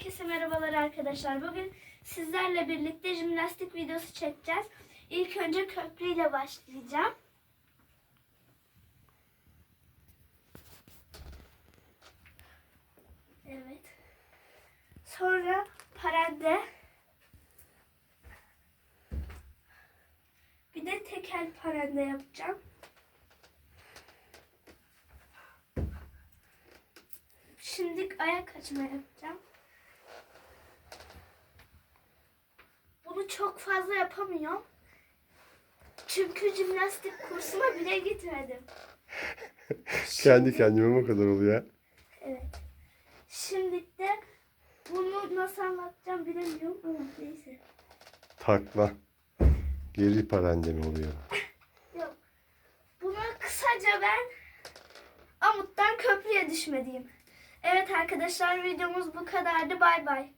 Herkese merhabalar arkadaşlar. Bugün sizlerle birlikte jimnastik videosu çekeceğiz. İlk önce köprüyle başlayacağım. Evet. Sonra parende. Bir de tekel parende yapacağım. Şimdi ayak açma yapacağım. Çok fazla yapamıyorum. Çünkü jimnastik kursuna bile gitmedim. Kendi kendime o kadar oluyor. Evet. Şimdi de bunu nasıl anlatacağım bilemiyorum ama neyse. Takla. Geri parenden oluyor. Yok. Bunu kısaca ben Amut'tan köprüye düşme diyeyim. Evet arkadaşlar videomuz bu kadardı. Bay bay.